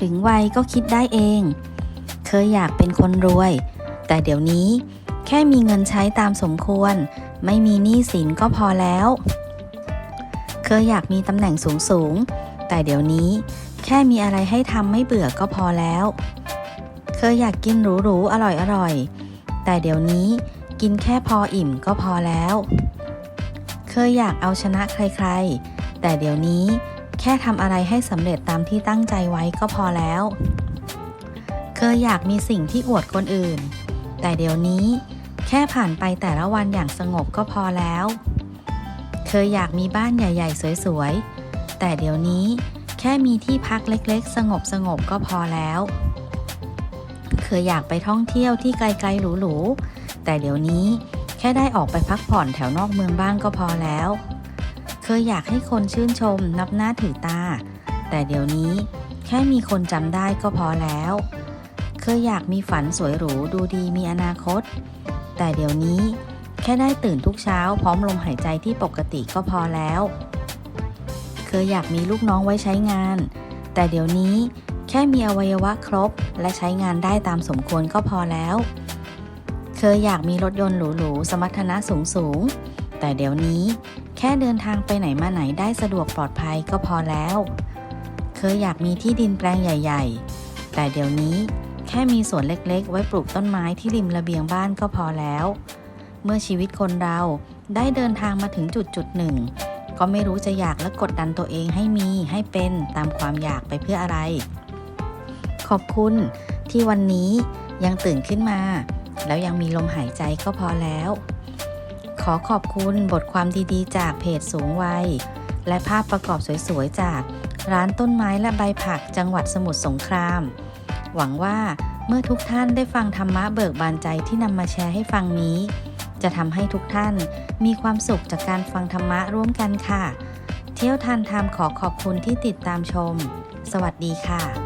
ถึงวัยก็คิดได้เอง เคยอยากเป็นคนรวย แต่เดี๋ยวนี้แค่มีเงินใช้ตามสมควร ไม่มีหนี้สินก็พอแล้ว เคยอยากมีตำแหน่งสูงสูง แต่เดี๋ยวนี้แค่มีอะไรให้ทำไม่เบื่อก็พอแล้ว เคยอยากกินหรูๆอร่อยๆ แต่เดี๋ยวนี้กินแค่พออิ่มก็พอแล้ว เคยอยากเอาชนะใครๆ แต่เดี๋ยวนี้ แค่ทำอะไรให้สำเร็จตามที่ตั้งใจไว้ก็พอแล้ว เคยอยากมีสิ่งที่อวดคนอื่น แต่เดี๋ยวนี้แค่ผ่านไปแต่ละวันอย่างสงบก็พอแล้ว เคยอยากมีบ้านใหญ่ ๆ สวยๆ แต่เดี๋ยวนี้แค่มีที่พักเล็กๆ สงบๆก็พอแล้ว เคยอยากไปท่องเที่ยวที่ไกลๆหรูๆ แต่เดี๋ยวนี้แค่ได้ออกไปพักผ่อนแถวนอกเมืองบ้างก็พอแล้ว เคยอยากให้คนชื่นชมนับหน้าถือตา แต่เดี๋ยวนี้แค่มีคนจำได้ก็พอแล้ว เคยอยากมีฝันสวยหรูดูดีมีอนาคต แต่เดี๋ยวนี้แค่ได้ตื่นทุกเช้าพร้อมลมหายใจที่ปกติก็พอแล้ว เคยอยากมีลูกน้องไว้ใช้งาน แต่เดี๋ยวนี้แค่มีอวัยวะครบ และใช้งานได้ตามสมควรก็พอแล้ว เคยอยากมีรถยนต์หรูๆสมรรถนะสูงๆ แต่เดี๋ยวนี้แค่เดินทางไปไหนมาไหนได้สะดวกปลอดภัยก็พอแล้ว เคยอยากมีที่ดินแปลงใหญ่ ๆ แต่เดี๋ยวนี้แค่มีสวนเล็กๆ ไว้ปลูกต้นไม้ที่ริมระเบียงบ้านก็พอแล้ว เมื่อชีวิตคนเราได้เดินทางมาถึงจุดจุดหนึ่ง ก็ไม่รู้จะอยากและกดดันตัวเองให้มีให้เป็นตามความอยากไปเพื่ออะไร ขอบคุณที่วันนี้ยังตื่นขึ้นมา แล้วยังมีลมหายใจก็พอแล้ว ขอขอบคุณบทความดีๆ จากเพจสูงวัย และภาพประกอบสวยๆ จากร้านต้นไม้และใบผักจังหวัดสมุทรสงคราม หวังว่าเมื่อทุกท่านได้ฟังธรรมะเบิกบานใจที่นำมาแชร์ให้ฟังนี้ จะทำให้ทุกท่านมีความสุขจากการฟังธรรมะร่วมกันค่ะ เที่ยวทันธรรมขอขอบคุณที่ติดตามชม สวัสดีค่ะ